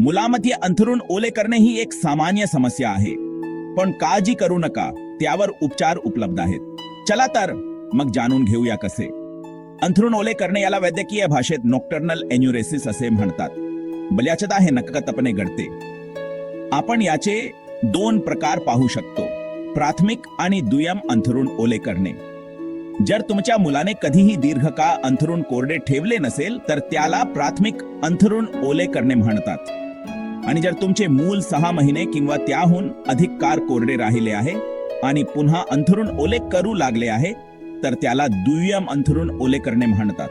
मुलामध्ये अंथरूण ओले करणे ही एक सामान्य समस्या आहे. पण काळजी करू नका त्यावर उपचार उपलब्ध आहेत. चला तर मग जाणून घेऊया कसे. अंथरूण ओले करणे याला वैद्यकीय भाषेत नॉक्टर्नल एन्युरेसिस असे म्हणतात. बल्याचदा हे नकतपणे घडते. आपण याचे दोन प्रकार पाहू शकतो प्राथमिक आणि दुय्यम अंथरूण ओले करणे. जर तुमच्या मुलाने कधीही दीर्घकाळ अंथरूण कोरडे ठेवले नसेल तर त्याला प्राथमिक अंथरूण ओले करणे म्हणतात. आणि जर तुमचे मूल सहा महिने किंवा त्याहून अधिक कार कोरडे राहिले आहे आणि पुन्हा अंथरून ओले करू लागले आहे तर त्याला दुय्यम अंथरून ओले करणे म्हणतात.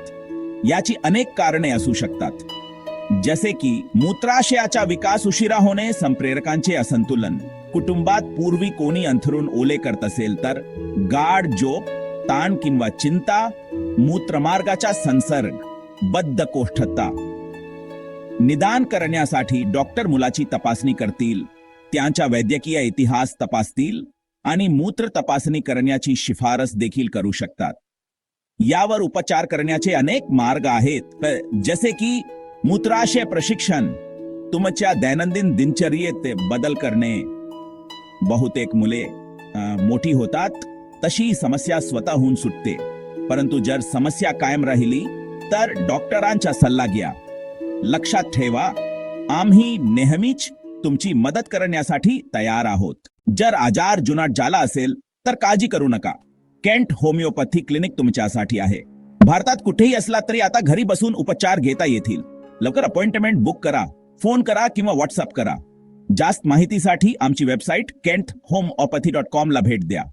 याची अनेक कारणे असू शकतात. जसे की मूत्राशयाचा विकास उशिरा होणे संप्रेरकांचे असंतुलन. कुटुंबात पूर्वी कोणी अंथरून ओले करत असेल तर गाढ जोप ताण किंवा चिंता मूत्रमार्गाचा संसर्ग बद्धकोष्ठता निदान करण्यासाठी डॉक्टर मुलाची तपासणी करतील. त्यांचा वैद्यकीय इतिहास तपासतील आणि मूत्र तपासणी करण्याची शिफारस देखील करू शकतात. यावर उपचार करण्याचे अनेक मार्ग आहेत. जसे की मूत्राशय प्रशिक्षण तुमच्या दैनंदिन दिनचर्येत बदल करणे. बहुतेक मुले मोठी होतात तशी समस्या स्वतःहून सुटते. परंतु जर समस्या कायम राहिली तर डॉक्टरांचा सल्ला घ्या. लक्षात ठेवा आम्ही नेहमीच तुमची मदत करण्यासाठी तयार आहोत. जर आजार जुनाट झाला असेल तर काळजी करू नका. केंट होमिओपॅथी क्लिनिक तुमच्यासाठी आहे. भारतात कुठेही असला तरी आता घरी बसून उपचार घेता येतील. लवकर अपॉइंटमेंट बुक करा फोन करा किंवा व्हॉट्सअप करा. जास्त माहितीसाठी आमची website Kent homeopathy dot com ला भेट द्या.